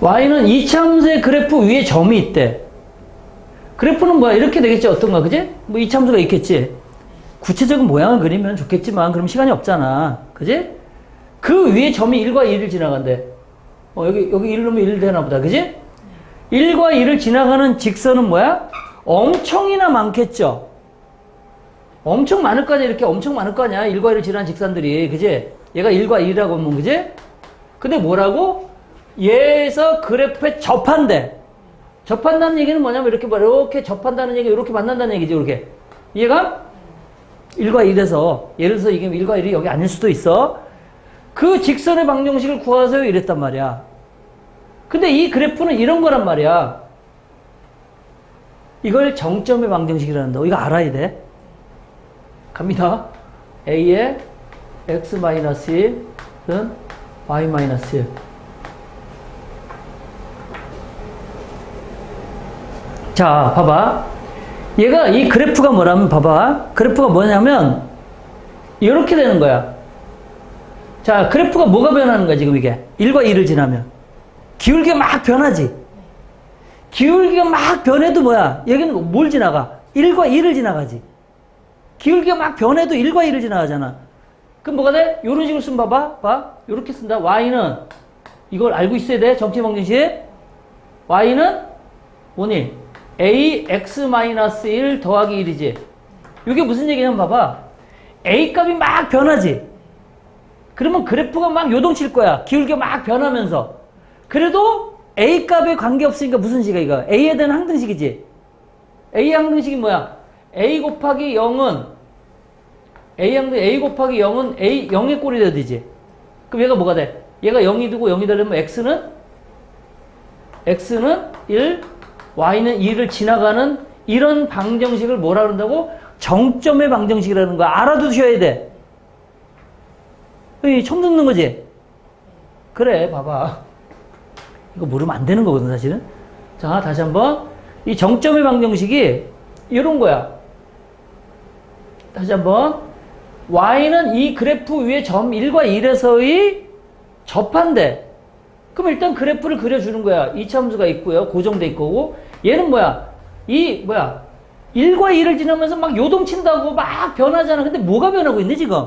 y는 이차함수의 그래프 위에 점이 있대. 그래프는 뭐야? 이렇게 되겠지, 어떤가, 그지? 뭐 이차함수가 있겠지. 구체적인 모양을 그리면 좋겠지만, 그럼 시간이 없잖아. 그지? 그 위에 점이 1과 2를 지나간대. 어, 여기, 여기 1 넣으면 1 되나 보다, 그지? 1과 2를 지나가는 직선은 뭐야? 엄청이나 많겠죠? 엄청 많을 거 아니야, 이렇게 엄청 많을 거 아니야, 1과 2를 지나는 직선들이, 그지? 얘가 1과 2라고 하면, 그지? 근데 뭐라고? 얘에서 그래프에 접한대. 접한다는 얘기는 뭐냐면 이렇게 봐. 이렇게 접한다는 얘기, 이렇게 만난다는 얘기죠, 이렇게. 이해가? 1과 1에서, 예를 들어서 이게 1과 1이 여기 아닐 수도 있어. 그 직선의 방정식을 구하세요, 이랬단 말이야. 근데 이 그래프는 이런 거란 말이야. 이걸 정점의 방정식이라는다. 이거 알아야 돼. 갑니다. A의 X-1은 Y-1. 자, 봐봐. 얘가 이 그래프가 뭐라면 봐봐. 그래프가 뭐냐면 이렇게 되는 거야. 자, 그래프가 뭐가 변하는 거야, 지금 이게? 1과 2를 지나면. 기울기가 막 변하지. 기울기가 막 변해도 뭐야? 여기는 뭘 지나가? 1과 2를 지나가지. 기울기가 막 변해도 1과 2를 지나가잖아. 그럼 뭐가 돼? 이런 식으로 쓰면 봐봐. 봐. 이렇게 쓴다. y는 이걸 알고 있어야 돼. 정치 방정식. y는 뭐니? Ax-1 더하기 1이지. 이게 무슨 얘기냐면 봐봐. a 값이 막 변하지. 그러면 그래프가 막 요동칠 거야. 기울기가 막 변하면서. 그래도 a 값에 관계없으니까 무슨 식이야 이거? a에 대한 항등식이지. a 항등식이 뭐야? a 곱하기 0은 a 항등 a 곱하기 0은 a 0의 꼴이 돼야 되지. 그럼 얘가 뭐가 돼? 얘가 0이 되고 0이 되려면 x는 x는 1, y는 2를 지나가는 이런 방정식을 뭐라 그런다고? 정점의 방정식이라는 거 알아두셔야 돼. 이 처음 듣는 거지? 그래, 봐봐. 이거 모르면 안 되는 거거든, 사실은. 자, 다시 한번. 이 정점의 방정식이 이런 거야. 다시 한번. y는 이 그래프 위에 점 1과 1에서의 접한대. 그럼 일단 그래프를 그려주는 거야. 이차함수가 있고요. 고정돼 있고. 얘는 뭐야? 이, 뭐야? 1과 2를 지나면서 막 요동친다고 막 변하잖아. 근데 뭐가 변하고 있네, 지금?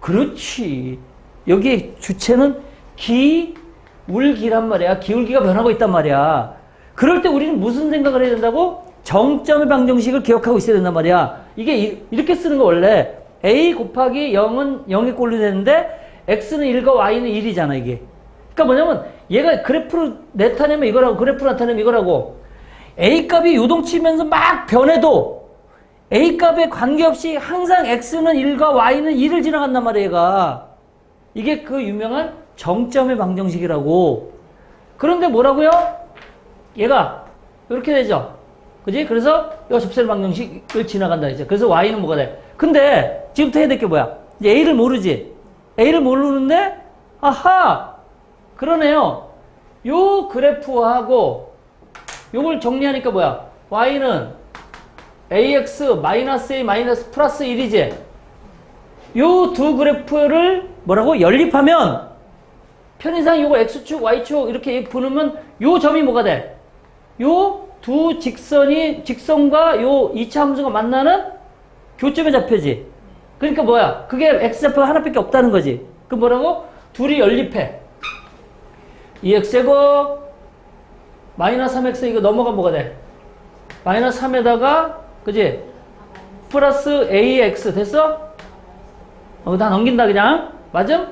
그렇지. 여기 주체는 기울기란 말이야. 기울기가 변하고 있단 말이야. 그럴 때 우리는 무슨 생각을 해야 된다고? 정점의 방정식을 기억하고 있어야 된단 말이야. 이게 이, 이렇게 쓰는 거 원래 a 곱하기 0은 0의 꼴로 되는데 x는 1과 y는 1이잖아, 이게. 그러니까 뭐냐면 얘가 그래프로 나타내면 이거라고 그래프로 나타내면 이거라고 a 값이 요동치면서 막 변해도 a 값에 관계없이 항상 x는 1과 y는 2를 지나간단 말이야, 얘가. 이게 그 유명한 정점의 방정식이라고. 그런데 뭐라고요? 얘가 이렇게 되죠. 그지? 그래서 이 접세 방정식을 지나간다 이제. 그래서 y는 뭐가 돼? 근데 지금부터 해야 될 게 뭐야? a를 모르지. a를 모르는데 아하 그러네요. 요 그래프하고 요걸 정리하니까 뭐야? y는 ax 마이너스 a 마이너스 플러스 1이지. 요 두 그래프를 뭐라고 연립하면 편의상 요거 x축 y축 이렇게 부르면 요 점이 뭐가 돼? 요 두 직선이 직선과 요 이차 함수가 만나는 교점에 잡혀지. 그러니까 뭐야? 그게 x좌표가 하나밖에 없다는 거지. 그 뭐라고? 둘이 연립해. 2x제곱 마이너스 3x 이거 넘어가 뭐가 돼? 마이너스 3에다가 그지? 플러스 ax 됐어? 어, 다 넘긴다 그냥 맞음?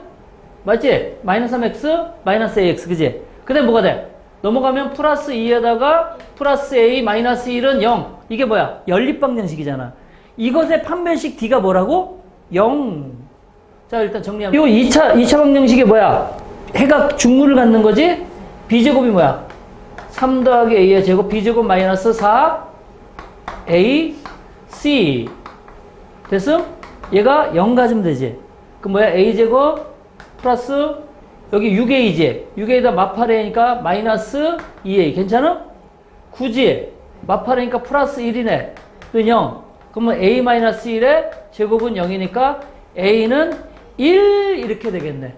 맞지? 마이너스 3x 마이너스 ax 그지? 그 다음에 뭐가 돼? 넘어가면 플러스 2에다가 플러스 a 마이너스 1은 0 이게 뭐야? 연립방정식이잖아 이것의 판별식 d가 뭐라고? 0자 일단 정리하면 요 2차 2차 방정식이 뭐야? 해가 중물을 갖는 거지? b제곱이 뭐야? 3 더하기 a의 제곱 b제곱 마이너스 4 a c 됐음? 얘가 0 가지면 되지 그 뭐야 a제곱 플러스 여기 6a지 6a에다 마파레니까 마이너스 2a 괜찮아? 굳이 마파레니까 플러스 1이네 그 0. 그러면 a 마이너스 1의 제곱은 0이니까 a는 1 이렇게 되겠네